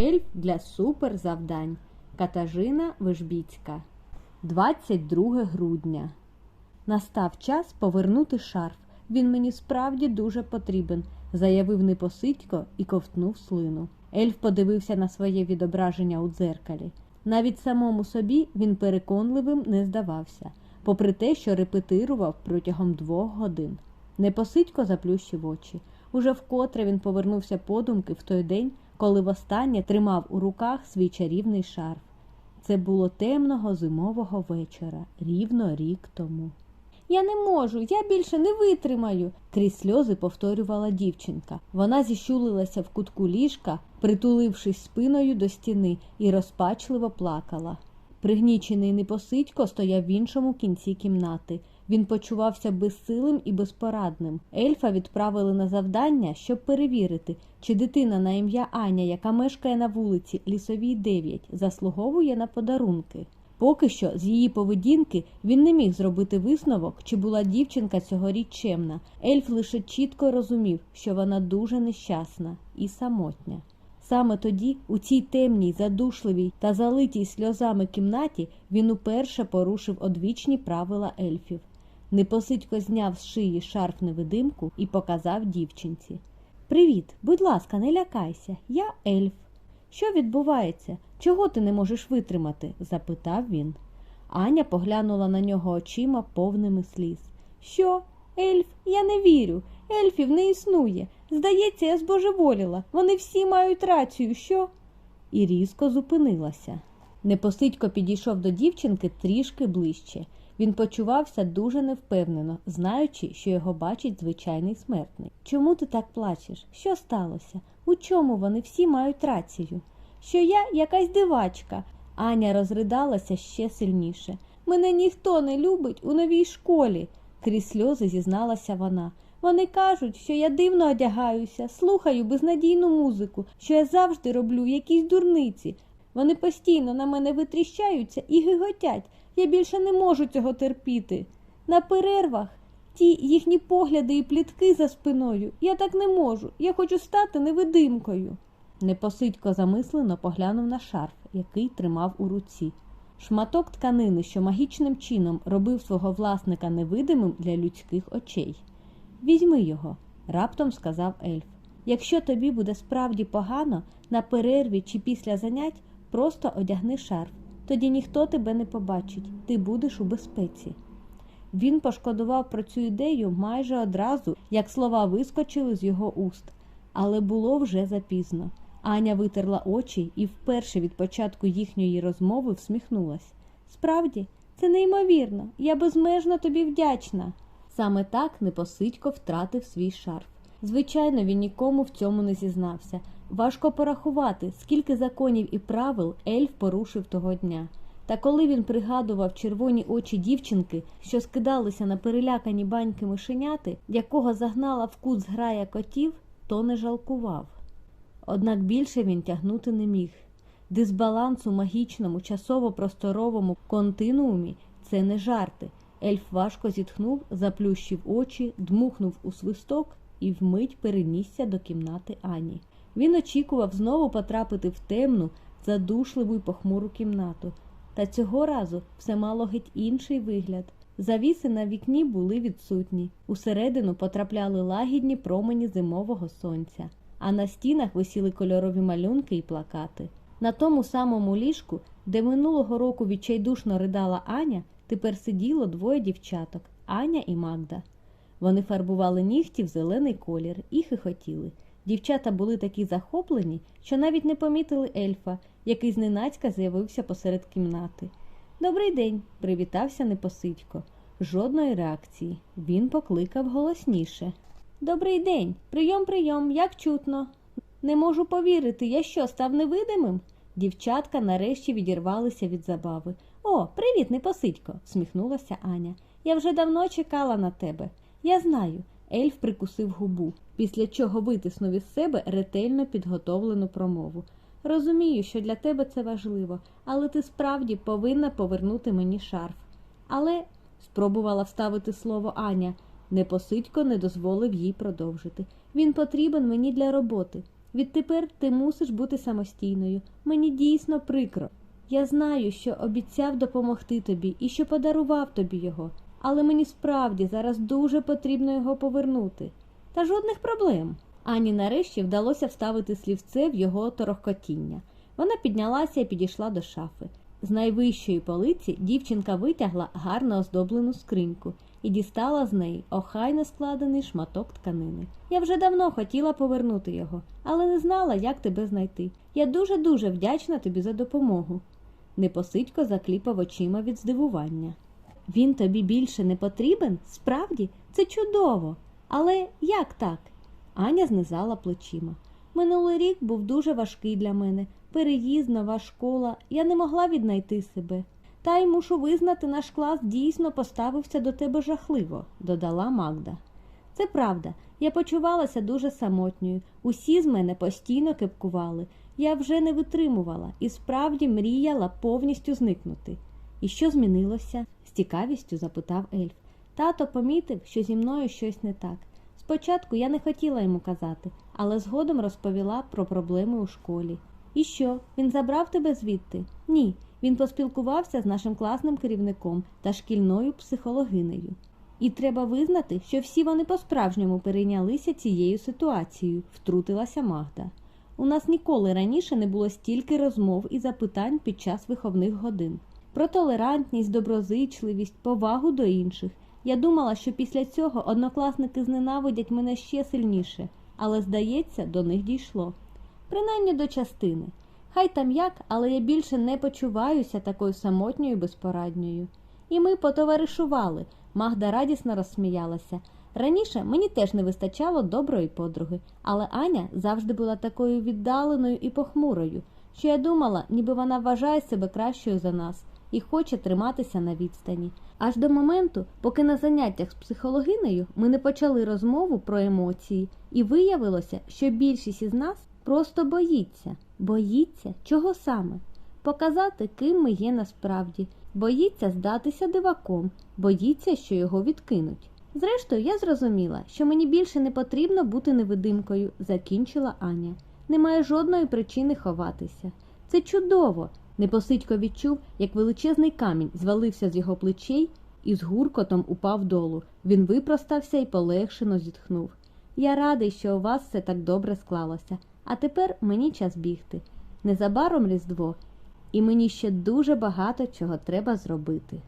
Ельф для суперзавдань. Катажина Вижбіцька. 22 грудня. Настав час повернути шарф. Він мені справді дуже потрібен, заявив Непосидько і ковтнув слину. Ельф подивився на своє відображення у дзеркалі. Навіть самому собі він переконливим не здавався, попри те, що репетирував протягом двох годин. Непосидько заплющив очі. Уже вкотре він повернувся подумки в той день, коли востаннє тримав у руках свій чарівний шарф. Це було темного зимового вечора, рівно рік тому. Я не можу, я більше не витримаю, крізь сльози повторювала дівчинка. Вона зіщулилася в кутку ліжка, притулившись спиною до стіни, і розпачливо плакала. Пригнічений непосидько стояв в іншому кінці кімнати. Він почувався безсилим і безпорадним. Ельфа відправили на завдання, щоб перевірити, чи дитина на ім'я Аня, яка мешкає на вулиці Лісовій 9, заслуговує на подарунки. Поки що з її поведінки він не міг зробити висновок, чи була дівчинка цьогоріч чемна. Ельф лише чітко розумів, що вона дуже нещасна і самотня. Саме тоді, у цій темній, задушливій та залитій сльозами кімнаті, він уперше порушив одвічні правила ельфів. Непосидько зняв з шиї шарф невидимку і показав дівчинці. Привіт, будь ласка, не лякайся, я ельф. Що відбувається? Чого ти не можеш витримати? запитав він. Аня поглянула на нього очима повними сліз. Що, ельф? Я не вірю. Ельфів не існує. Здається, я збожеволіла. Вони всі мають рацію, що? І різко зупинилася. Непосидько підійшов до дівчинки трішки ближче. Він почувався дуже невпевнено, знаючи, що його бачить звичайний смертний. Чому ти так плачеш? Що сталося? У чому вони всі мають рацію? Що я якась дивачка. Аня розридалася ще сильніше. Мене ніхто не любить у новій школі, крізь сльози зізналася вона. Вони кажуть, що я дивно одягаюся, слухаю безнадійну музику, що я завжди роблю якісь дурниці. Вони постійно на мене витріщаються і гиготять. Я більше не можу цього терпіти. На перервах ті їхні погляди і плітки за спиною. Я так не можу. Я хочу стати невидимкою. Непосидько замислено поглянув на шарф, який тримав у руці. Шматок тканини, що магічним чином робив свого власника невидимим для людських очей. Візьми його, раптом сказав ельф. Якщо тобі буде справді погано, на перерві чи після занять просто одягни шарф. Тоді ніхто тебе не побачить, ти будеш у безпеці. Він пошкодував про цю ідею майже одразу, як слова вискочили з його уст, але було вже запізно. Аня витерла очі і вперше від початку їхньої розмови всміхнулась. Справді, це неймовірно, я безмежно тобі вдячна. Саме так Непосидько втратив свій шарф. Звичайно, він нікому в цьому не зізнався. Важко порахувати, скільки законів і правил ельф порушив того дня. Та коли він пригадував червоні очі дівчинки, що скидалися на перелякані баньки мишеняти, якого загнала в кут зграя котів, то не жалкував. Однак більше він тягнути не міг. Дисбаланс у магічному, часово-просторовому континуумі це не жарти. Ельф важко зітхнув, заплющив очі, дмухнув у свисток і вмить перенісся до кімнати Ані. Він очікував знову потрапити в темну, задушливу й похмуру кімнату. Та цього разу все мало геть інший вигляд. Завіси на вікні були відсутні. Усередину потрапляли лагідні промені зимового сонця, а на стінах висіли кольорові малюнки і плакати. На тому самому ліжку, де минулого року відчайдушно ридала Аня, тепер сиділо двоє дівчаток Аня і Магда. Вони фарбували нігті в зелений колір і хихотіли. Дівчата були такі захоплені, що навіть не помітили ельфа, який зненацька з'явився посеред кімнати. Добрий день, привітався Непосидько. Жодної реакції. Він покликав голосніше. Добрий день, прийом, прийом, як чутно. Не можу повірити, я що, став невидимим? Дівчатка нарешті відірвалися від забави. О, привіт, Непосидько, всміхнулася Аня. Я вже давно чекала на тебе. Я знаю. Ельф прикусив губу, після чого витиснув із себе ретельно підготовлену промову. Розумію, що для тебе це важливо, але ти справді повинна повернути мені шарф. Але, спробувала вставити слово Аня, Непосидько не дозволив їй продовжити. Він потрібен мені для роботи. Відтепер ти мусиш бути самостійною. Мені дійсно прикро. Я знаю, що обіцяв допомогти тобі і що подарував тобі його, але мені справді зараз дуже потрібно його повернути. Та жодних проблем. Ані нарешті вдалося вставити слівце в його торохкотіння. Вона піднялася і підійшла до шафи. З найвищої полиці дівчинка витягла гарно оздоблену скриньку і дістала з неї охайно складений шматок тканини. Я вже давно хотіла повернути його, але не знала, як тебе знайти. Я дуже-дуже вдячна тобі за допомогу. Непосидько закліпав очима від здивування. Він тобі більше не потрібен? Справді, це чудово. Але як так? Аня знизала плечима. Минулий рік був дуже важкий для мене. Переїзд, нова школа, я не могла віднайти себе. Та й мушу визнати, наш клас дійсно поставився до тебе жахливо, додала Магда. Це правда, я почувалася дуже самотньою. Усі з мене постійно кепкували. Я вже не витримувала і справді мріяла повністю зникнути. І що змінилося? Цікавістю запитав ельф. Тато помітив, що зі мною щось не так. Спочатку я не хотіла йому казати, але згодом розповіла про проблеми у школі. І що, він забрав тебе звідти? Ні. Він поспілкувався з нашим класним керівником та шкільною психологинею. І треба визнати, що всі вони по-справжньому перейнялися цією ситуацією, втрутилася Магда. У нас ніколи раніше не було стільки розмов і запитань під час виховних годин. Про толерантність, доброзичливість, повагу до інших. Я думала, що після цього однокласники зненавидять мене ще сильніше, але, здається, до них дійшло. Принаймні до частини. Хай там як, але я більше не почуваюся такою самотньою і безпорадньою. І ми потоваришували. Магда радісно розсміялася. Раніше мені теж не вистачало доброї подруги, але Аня завжди була такою віддаленою і похмурою, що я думала, ніби вона вважає себе кращою за нас і хоче триматися на відстані. Аж до моменту, поки на заняттях з психологинею ми не почали розмову про емоції, і виявилося, що більшість із нас просто боїться. Боїться чого саме? Показати, ким ми є насправді, боїться здатися диваком, боїться, що його відкинуть. Зрештою, я зрозуміла, що мені більше не потрібно бути невидимкою, закінчила Аня. Немає жодної причини ховатися. Це чудово. Непосидько відчув, як величезний камінь звалився з його плечей і з гуркотом упав долу. Він випростався і полегшено зітхнув. Я радий, що у вас все так добре склалося, а тепер мені час бігти. Незабаром Різдво, і мені ще дуже багато чого треба зробити.